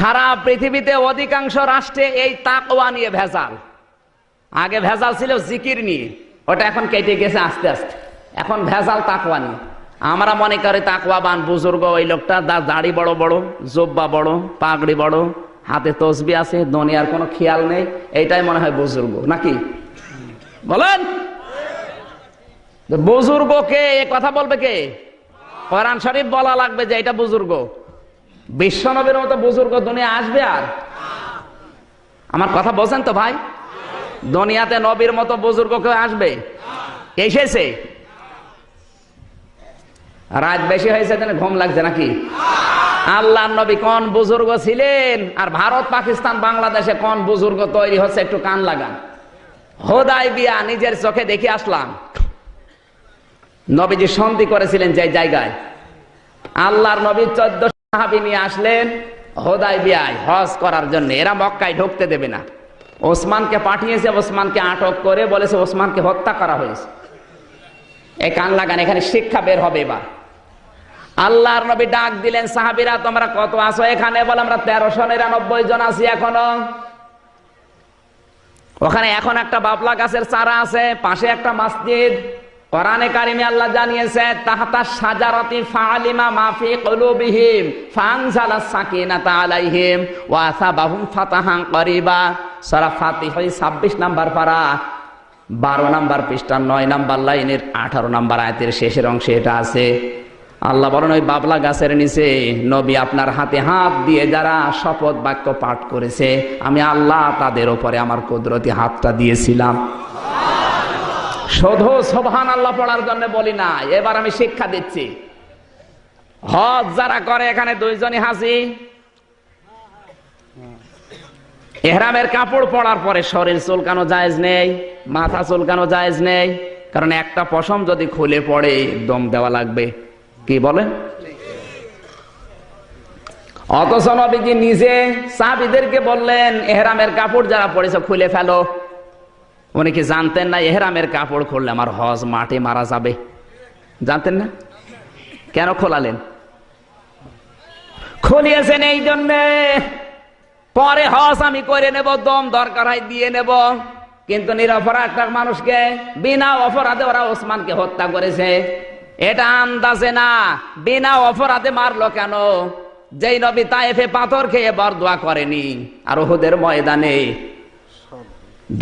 সারা পৃথিবীতে অধিকাংশ রাষ্ট্রে এই তাকওয়া নিয়ে ভেজাল। আগে ভেজাল ছিল জিকির নিয়ে, ওটা এখন কেটে গেছে আস্তে আস্তে। এখন ভেজাল তাকওয়া নিয়ে। আমরা মনে করি তাকওয়াবান বুজুর্গ, ওই লোকটা দাড়ি বড় বড়, জোব্বা বড়, পাগড়ি বড়, হাতে তসবি আছে, দুনিয়ার কোনো খেয়াল নেই, এইটাই মনে হয় বুজুর্গ, নাকি? বলেন। তো বুজুর্গ কে এ কথা বলবে কে? কোরআন শরীফ বলা লাগবে যে এটা বুজুর্গ। বিশ্বনবীর মতো বুজুর্গ দুনিয়া আসবে আর? আমার কথা বলছেন তো ভাই? দুনিয়াতে নবীর মতো বুজুর্গ কেউ আসবে? এসেছে? রাত বেশি হয়েছে যেন ঘুম লাগছে নাকি? আল্লাহ নবী কোন বুজুর্গ ছিলেন? আর ভারত, পাকিস্তান, বাংলাদেশে কোন বুজুর্গ তৈরি হচ্ছে একটু কান লাগান। হোদাই বিয়া নিজের চোখে দেখে আসলাম। নবীজি সন্ধি করেছিলেন যে জায়গায়। আল্লাহর নবী চোদ্দ আসলেন হোদাই হজ করার জন্য। এরা মক্কায় ঢুকতে দেবে না। ওসমানকে পাঠিয়েছে, ওসমানকে আটক করে বলেছে, ওসমানকে হত্যা করা হয়েছে। কান লাগান এখানে শিক্ষা বের হবে এবার। আল্লাহর নবী ডাক দিলেন, সাহাবিরা, তোমরা কত আছো এখানে? বলে, আমরা তেরোশো নিরানব্বই জন আছি এখনও। ওখানে এখন একটা বাবলা গাছের চারা আছে, পাশে একটা মসজিদ। কোরআনে কারিমে আল্লাহ জানিয়েছে, তাহাতা সাজারতি ফালিমা মাফি কলুবিহিম, ফানজালা সাকিনাতা আলাইহিম, ওয়া আসাবাহুম ফাতাহান করিবা। সূরা ফাতিহা 26 নাম্বার পারা, বারো নাম্বার পৃষ্ঠা, নয় নাম্বার লাইনের আঠারো নাম্বার আয়াতের শেষের অংশে এটা আছে। আল্লাহ বলেন, ওই বাবলা গাছের নিচে নবী আপনার হাতে হাত দিয়ে যারা শপথ বাক্য পাঠ করেছে, আমি আল্লাহ তাদের ওপরে আমার কুদরতি হাতটা দিয়েছিলাম। শুধু সোভান আল্লাহ পড়ার জন্য বলি না, এবার আমি শিক্ষা দিচ্ছি। হজ যারা করে, এখানে দুইজনই হাসি এহরামের কাপড় পরার পরে শরীর চুলকানো জায়েজ নেই, মাথা চুলকানো জায়েজ নেই, কারণ একটা পশম যদি খুলে পড়ে, দম দেওয়া লাগবে। কি বলেন? অথচ নিজে সাহাবিদেরকে বললেন, এহরামের কাপড় যারা পড়েছে খুলে ফেলো। উনি কি জানতেন না, এহরামের কাপড় খুললে আমার হজ মাঠে মারা যাবে? জানতেন না? কেন খোলালেন? খুলিয়েছেন এই জন্যে। পরে হজ আমি করে নেব, দম দরকার হয়, দিয়ে নেব। কিন্তু নিরপরাধ মানুষকে, বিনা অপরাধে ওরা ওসমানকে হত্যা করেছে। এটা আন্দাজে না, বিনা অপরাধে মারলো কেন? যেই নবী তাইফে পাথর খেয়ে বরদোয়া করেনি, আর ওহুদের ময়দানে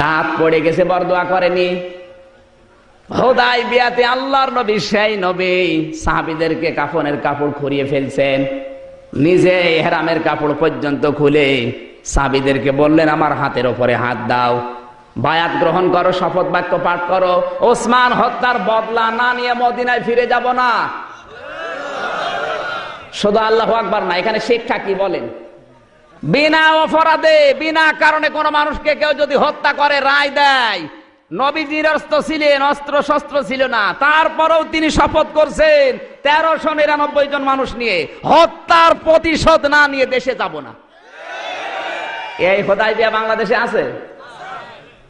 দাঁত পড়ে গেছে বরদোয়া করেনি। হোদাই বিয়াতে আল্লাহর নবী, সেই নবী সাহাবিদেরকে কাফনের কাপড় খুঁড়িয়ে ফেলছেন। নিজে হেরামের কাপড় পর্যন্ত খুলে সাবিদেরকে বললেন, আমার হাতের ওপরে হাত দাও। বায়াত গ্রহণ করো, শপথ বাক্য পাঠ করো। ওসমান হত্যার বদলা না নিয়ে মদিনায় ফিরে যাব না। শুধু আল্লাহ আকবার না, এখানে শিক্ষা কি বলেন? বিনা অপরাধে, বিনা কারণে কোনো মানুষকে কেউ যদি হত্যা করে, রায় দেয়। নবীজির অস্ত্র ছিলেন অস্ত্র শস্ত্র ছিল না। তারপরেও তিনি শপথ করছেন, তেরোশো নিরানব্বই জন মানুষ নিয়ে হত্যার প্রতিশোধ না নিয়ে দেশে যাব না। এই হোদাই দিয়া বাংলাদেশে আছে?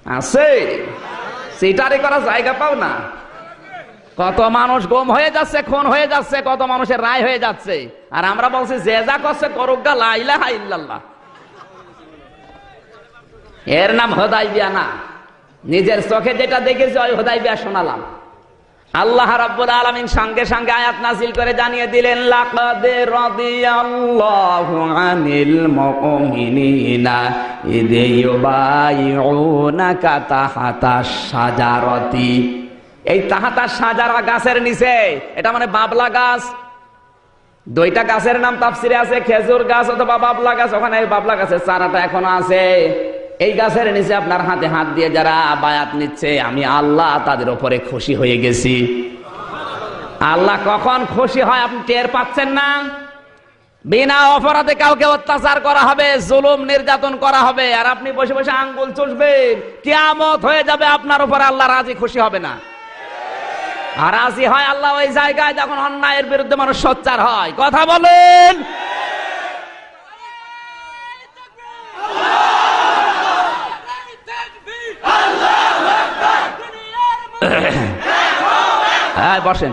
আছে। সিটারি করার জায়গা পাও না? কত মানুষ গম হয়ে যাচ্ছে, খুন হয়ে যাচ্ছে, কত মানুষের রায় হয়ে যাচ্ছে। আর আমরা বলছি, যে যা করছে করুক গা লাইলা ইল্লাল্লাহ। এর নাম হোদাই বিয়া না। নিজের চোখে যেটা দেখেছি, ওই হোদাই বিয়া শোনালাম। আল্লাহ রাব্বুল আলামিন সঙ্গে সঙ্গে আয়াত নাজিল করে জানিয়ে দিলেন, লাকাদ রাদিয়াল্লাহু আনিল মুমিনিনা ইদ ইউবাইউনাকা তাহাতা শাজারাতি। এই তাহাতা সাজারা গাছের নিচে। এটা মানে বাবলা গাছ। দুইটা গাছের নাম তাপসিরে আছে, খেজুর গাছ অথবা বাবলা গাছ। ওখানে বাবলা গাছের চারাটা এখনও আছে। এই গাছের নিচে আপনার হাতে হাত দিয়ে যারা বায়াত নিচ্ছে, আমি আল্লাহ তাদের উপরে খুশি হয়ে গেছি। আল্লাহ কখন খুশি হয় আপনি টের পাচ্ছেন না? বিনা অপরাধে কাউকে অত্যাচার করা হবে, জুলুম নির্যাতন করা হবে, আর আপনি বসে বসে আঙ্গুল চুষবেন, কিয়ামত হয়ে যাবে, আপনার উপরে আল্লাহ রাজি খুশি হবে না। আর রাজি হয় আল্লাহ ওই জায়গায় যখন অন্যায়ের বিরুদ্ধে মানুষ সোচ্চার হয়। কথা বলেন। হ্যাঁ বসেন।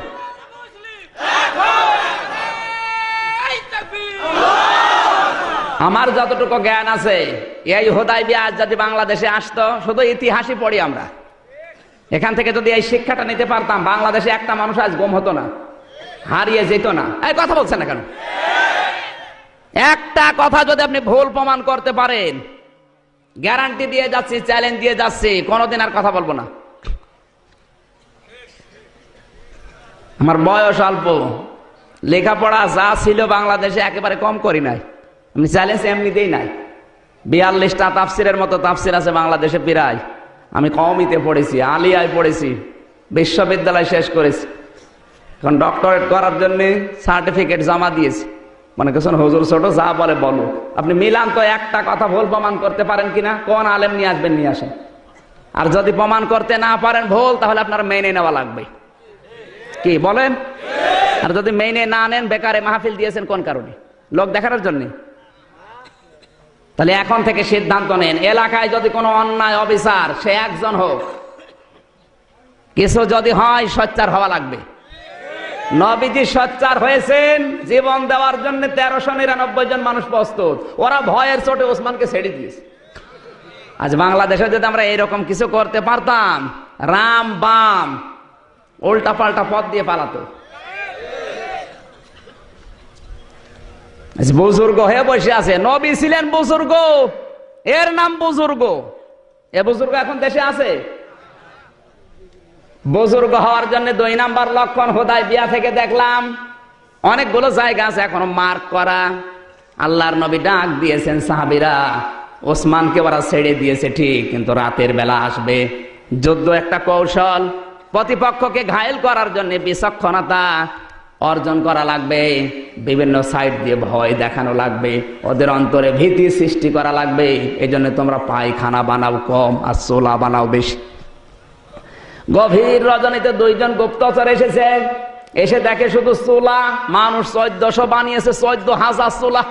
আমার যতটুকু জ্ঞান আছে, এই হোদাই বিয়াজ যদি বাংলাদেশে আসতো, শুধু ইতিহাসই পড়ি আমরা। এখান থেকে যদি এই শিক্ষাটা নিতে পারতাম, বাংলাদেশে একটা মানুষ আজ গম হতো না, হারিয়ে যেত না। এই কথা বলছেন না কেন? একটা কথা যদি আপনি ভুল প্রমাণ করতে পারেন গ্যারান্টি দিয়ে যাচ্ছি চ্যালেঞ্জ দিয়ে যাচ্ছি, কোনোদিন আর কথা বলব না। আমার বয়স অল্প, লেখাপড়া যা ছিল বাংলাদেশে একেবারে কম করি নাই। আমি চ্যালেঞ্জ এমনিতেই নাই। বিয়াল্লিশটা তাফসিরের মতো তাফসির আছে বাংলাদেশে প্রায়। আমি কমিতে পড়েছি, আলিয়ায় পড়েছি, বিশ্ববিদ্যালয় শেষ করেছি। এখন ডক্টরেট করার জন্য সার্টিফিকেট জমা দিয়েছি। মানে কিছু হুজুর ছোট, যা বলে বলো। আপনি মিলান তো একটা কথা ভুল প্রমাণ করতে পারেন কিনা? কোন আলেম নিয়ে আসবেন, নিয়ে আসেন। আর যদি প্রমাণ করতে না পারেন ভুল, তাহলে আপনার মেনে নেওয়া লাগবে। কি, বলেন? আর যদি মেনে না নেন, বেকারে মাহফিল দিয়েছেন কোন কারণে? লোক দেখানোর জন্য? তাহলে এখন থেকে সিদ্ধান্ত নেন, এলাকায় যদি কোনো অন্যায় অফিসার সে একজন হোক। কিছু যদি হয়, সচ্চার হওয়া লাগবে। নবীজি সচ্চার হয়েছেন, জীবন দেওয়ার জন্য তেরোশো নিরানব্বই জন মানুষ প্রস্তুত। ওরা ভয়ের চোটে ওসমানকে ছেড়ে দিয়েছে। আজ বাংলাদেশে যদি আমরা এরকম কিছু করতে পারতাম, রাম বাম উল্টা পাল্টা পথ দিয়ে পালাতো। বুজুর্গ হয়ে বসে আছে। নবী ছিলেন বুজুর্গ। এর নাম বুজুর্গ। এ বুজুর্গ এখন দেশে আছে? বুজুর্গ হওয়ার জন্য দুই নাম্বার লক্ষণ হোদাই বিয়া থেকে দেখলাম। অনেকগুলো জায়গা আছে এখনও মার্ক করা। আল্লাহর নবী ডাক দিয়েছেন সাহাবিরা, ওসমানকে ওরা ছেড়ে দিয়েছে, ঠিক, কিন্তু রাতের বেলা আসবে। যুদ্ধ একটা কৌশল। প্রতিপক্ষকে ঘায়েল করার জন্য বিচক্ষণতা। অর্জন করা লাগবে, বিভিন্ন সাইড দিয়ে ভয় দেখানো লাগবে, ওদের অন্তরে ভীতি সৃষ্টি করা লাগবে এই জন্য তোমরা পায়খানা বানাও কম আর চোলা বানাও বেশি। গভীর রজনীতে দুইজন গুপ্তচর এসেছে, এসে দেখে শুধু চুলা, মানুষ চোদ্দশো বানিয়েছে, চোদ্দ হাজার চুলা।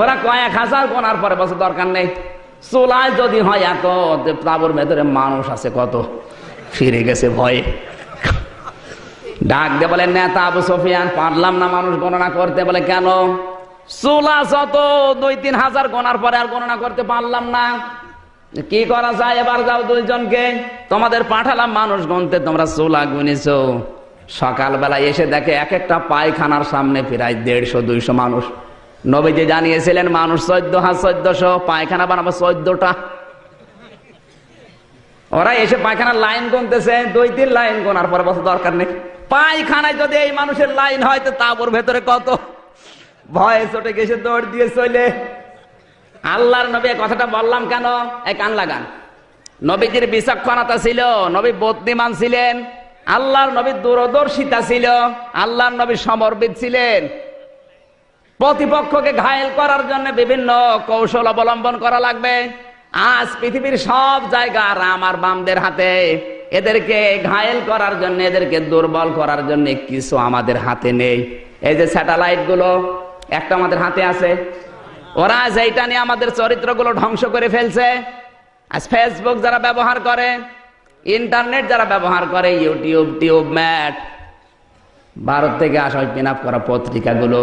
ওরা কয়েক হাজার কোনার পরে বছর দরকার নেই। চুলায় যদি হয় এত তাবুর ভেতরে মানুষ আছে কত? ফিরে গেছে ভয়ে। ডাক দিয়ে বলে, নেতা আবু সফিয়ান, পারলাম না মানুষ গণনা করতে। বলে, কেন? চুলা যত, দুই তিন হাজার গোনার পরে আর গণনা করতে পারলাম না। কি করা যায়? এবার যাও দুইজনকে। তোমাদের পাঠালাম মানুষ গনতে তোমরা চুলা গুনেছ। সকালবেলা এসে দেখে এক একটা পায়খানার সামনে প্রায় দেড়শো, দুইশো মানুষ। নবীজি জানিয়েছিলেন, মানুষ চোদ্দ হাজার চোদ্দশো, পায়খানা বানাবো চোদ্দটা। ওরা এসে পায়খানার লাইন গুনতেছে, দুই তিন লাইন গোনার পরে বছর দরকার নেই। পায়খানায় যদি এই মানুষের লাইন হয়, তো তাবর ভেতরে কত? ভয়ে চটে গেছে দৌড় দিয়ে চলে। আল্লাহর নবী কথাটা বললাম কেন? এক কান লাগান। নবীজির বিচক্ষণতা ছিল, নবী বদ্যিমান ছিলেন। আল্লাহর নবী দূরদর্শিতা ছিল, আল্লাহর নবী সমর্পিত ছিলেন। প্রতিপক্ষকে ঘায়েল করার জন্য বিভিন্ন কৌশল অবলম্বন করা লাগবে। আজ পৃথিবীর সব জায়গা রাম আর বামদের হাতে। এদেরকে ঘায়েল করার জন্য, এদেরকে দুর্বল করার জন্য কিছু আমাদের হাতে নেই। এই যে স্যাটেলাইটগুলো একটা আমাদের হাতে আছে। ওরা যেটা নিয়ে আমাদের চরিত্রগুলো ধ্বংস করে ফেলছে, আজ ফেসবুক যারা ব্যবহার করে, ইন্টারনেট যারা ব্যবহার করে ইউটিউব টিউব ম্যাট ভারত থেকে আসা পিন করা পত্রিকাগুলো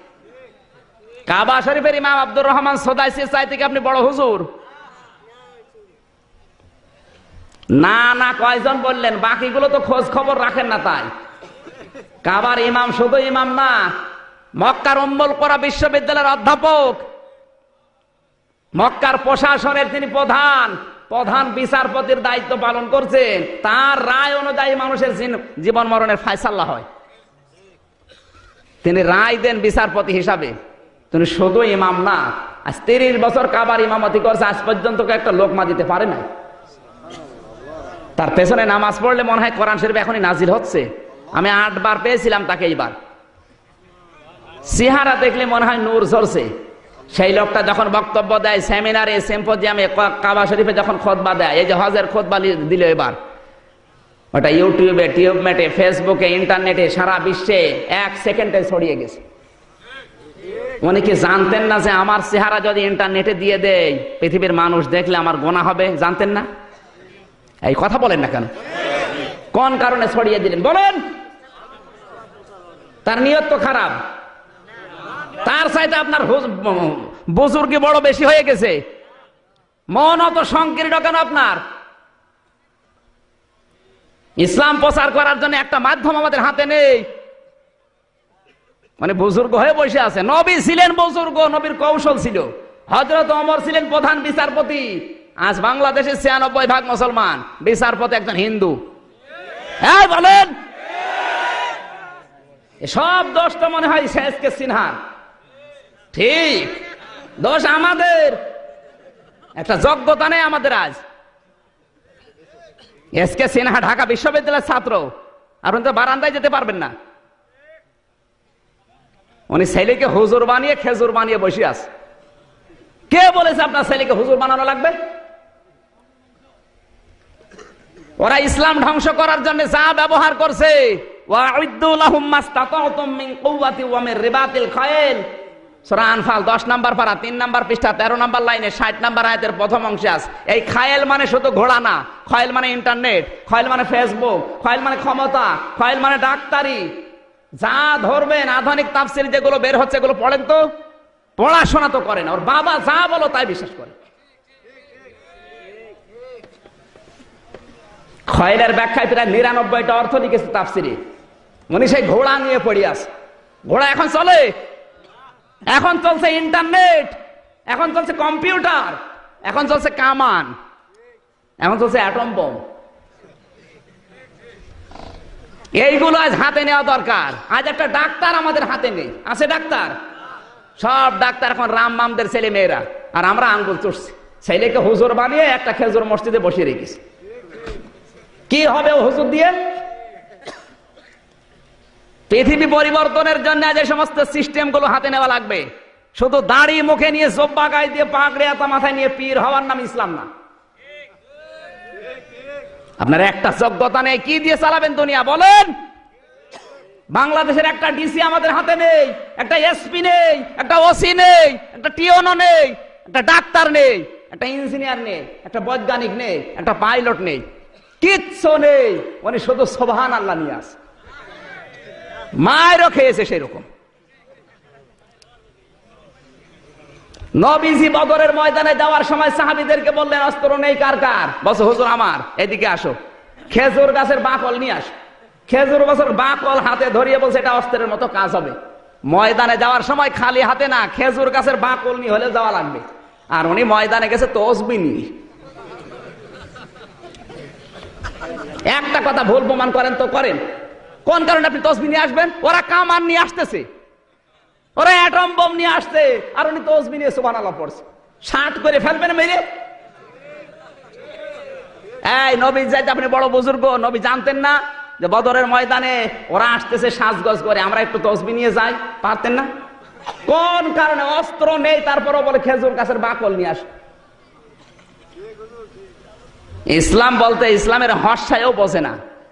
কাবা শরীফের ইমাম আব্দুর রহমান সোদাইসির চাইতে কি আপনি বড় হুজুর। না না, কয়জন বললেন? বাকিগুলো তো খোঁজ খবর রাখেন না তাই। কাবার ইমাম শুধু ইমাম না, মক্কার অম্বল করা বিশ্ববিদ্যালয়ের অধ্যাপক, মক্কার প্রশাসনের তিনি প্রধান প্রধান বিচারপতির দায়িত্ব পালন করছেন। তার রায় অনুযায়ী মানুষের জীবন মরণের ফায়সাল্লা হয়। তিনি রায় দেন বিচারপতি হিসাবে। তিনি শুধু ইমাম না, আজ তিরিশ বছর কাবার ইমামতি করছে, আজ পর্যন্ত একটা লোকমা দিতে পারে না তার পেছনে নামাজ পড়লে মনে হয় কোরআন শরীফ এখনই নাজিল হচ্ছে। আমি আটবার পেয়েছিলাম তাকে এইবার। সিহারা দেখলে মনে হয় নূর ঝরছে। সেই লোকটা যখন বক্তব্য দেয়, সেমিনারে, সেম্পোজিয়ামে কাবা শরীফে যখন খোদবা দেয়, এই যে হজের খোদবা দিল এবার। ওটা ইউটিউবে টিউবমেটে ফেসবুকে, ইন্টারনেটে সারা বিশ্বে এক সেকেন্ডে ছড়িয়ে গেছে। উনি কি জানতেন না যে আমার চেহারা যদি ইন্টারনেটে দিয়ে দেয়, পৃথিবীর মানুষ দেখলে আমার গোনা হবে, জানতেন না? এই কথা বলেন না কেন? কোন কারণে ছড়িয়ে দিলেন? বলেন! তার নিয়ত তো খারাপ। তার চাইতে আপনার বুজুর্গে বড় বেশি হয়ে গেছে। মন অত সংকীর্ণ কেন আপনার? ইসলাম প্রচার করার জন্য একটা মাধ্যম আমাদের হাতে নেই। মানে বুজুর্গ হয়ে বসে আছে। নবী ছিলেন বুজুর্গ, নবীর কৌশল ছিল। হজরত অমর ছিলেন প্রধান বিচারপতি। আজ বাংলাদেশের ছিয়ানব্বই ভাগ মুসলমান, বিচারপতি একজন হিন্দু। হ্যাঁ বলেন। সব দোষটা মনে হয় শেষকে সিনহার। ঠিক, দোষ আমাদের। একটা যোগ্যতা নেই আমাদের আজ। এস কে সিনহা ঢাকা বিশ্ববিদ্যালয়ের ছাত্র। আপনি তো বারান্দায় যেতে পারবেন না। উনি ছেলেকে হুজুর বানিয়ে খেজুর বানিয়ে বসে আছে। কে বলেছে আপনার ছেলেকে হুজুর বানানো লাগবে? ওরা ইসলাম ধ্বংস করার জন্য যা ব্যবহার করছে ওয়াউদ্দু লাহুম মাস্তাতাতুম কুওয়াতি ওয়া রিবাতিল খায়ল সূরা আনফাল 10 নাম্বার নাম্বার পৃষ্ঠা 13 নাম্বার লাইনে 60 নাম্বার আয়াতের প্রথম অংশে এই খায়েল মানে শুধু ঘোড়া না খায়েল মানে ইন্টারনেট খায়েল মানে ফেসবুক খায়েল মানে ক্ষমতা খায়েল মানে ডাক্তারি যা ধরবেন আধুনিক তাফসির যেগুলো বের হচ্ছে এগুলো পড়েন তো। পড়াশোনা তো করেন ওর বাবা যা বলো তাই বিশ্বাস করে খয়েলের ব্যাখ্যায় প্রায় নিরানব্বইটা অর্থ লিখেছে তাফসিরে। উনি সেই ঘোড়া নিয়ে পড়ি আছে। ঘোড়া এখন চলে। এখন চলছে ইন্টারনেট। এখন চলছে কম্পিউটার। এখন চলছে কামান। এখন চলছে অ্যাটম বোম। এইগুলো আজ হাতে নেওয়া দরকার। আজ একটা ডাক্তার আমাদের হাতে নেই। আছে ডাক্তার? সব ডাক্তার এখন রাম মামদের ছেলে মেয়েরা। আর আমরা আঙ্গুল চড়ছি। ছেলেকে হুজুর বানিয়ে একটা খেজুর মসজিদে বসিয়ে রেখেছি। কি হবে হুজুর দিয়ে? পৃথিবী পরিবর্তনের জন্য যে সমস্ত সিস্টেমগুলো হাতে নেওয়া লাগবে, শুধু দাড়ি মুখে নিয়ে জব্বা গায়ে দিয়ে পাগড়ে মাথায় নিয়ে পীর হওয়ার নাম ইসলাম না। আপনার একটা যোগ্যতা নেই, কি দিয়ে চালাবেন দুনিয়া? বলেন। বাংলাদেশের একটা ডিসি আমাদের হাতে নেই, একটা এসপি নেই, একটা ওসি নেই, একটা টিওনো নেই, একটা ডাক্তার নেই, একটা ইঞ্জিনিয়ার নেই, একটা বৈজ্ঞানিক নেই, একটা পাইলট নেই। কিচ্ছু নেই, উনি শুধু সোভান আল্লাহ নিয়ে আসে। মায়েরও খেয়েছে সেরকম। নবীজি বদরের ময়দানে যাওয়ার সময় সাহাবিদেরকে বললেন, অস্ত্র নেই, কার কার? বস হুজুর আমার, এদিকে আসো। খেজুর গাছের বাকল নিয়ে আসো। খেজুর গাছের বাকল হাতে ধরিয়ে বলছে, এটা অস্ত্রের মতো কাজ হবে। ময়দানে যাওয়ার সময় খালি হাতে না, খেজুর গাছের বাকল নিয়ে হলে যাওয়া লাগবে। আর উনি ময়দানে গেছে তসবি নিয়ে। একটা কথা ভুল প্রমাণ করেন তো করেন। কোন কারণে আপনি তসবি নিয়ে আসবেন? ওরা কামান নিয়ে আসতেছে। ওরা অ্যাটম বোম নিয়ে আসছে, আর উনি তসবি নিয়ে সুবান আল্লাহ পড়ছে। ষাট করে ফেলবেন মেরে। এই নবী যাইতে আপনি বড় বুজুর্গ, নবী জানতেন না যে বদরের ময়দানে ওরা আসতেছে সাজগজ করে, আমরা একটু তসবি নিয়ে যাই, পারতেন না? কোন কারণে অস্ত্র নেই, তারপরও বলে খেজুর গাছের বাকল নিয়ে আসে। ইসলাম বলতে ইসলামের হর্ষায়ও বোঝে না।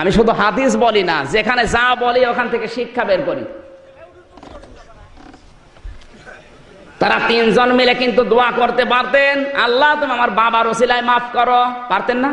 আমি শুধু হাদিস বলি না, যেখানে যা বলি ওখান থেকে শিক্ষা বের করি। তারা তিনজন মিলে কিন্তু দোয়া করতে পারতেন। আল্লাহ, তুমি আমার বাবার ওসিলায় মাফ করো। পারতেন না?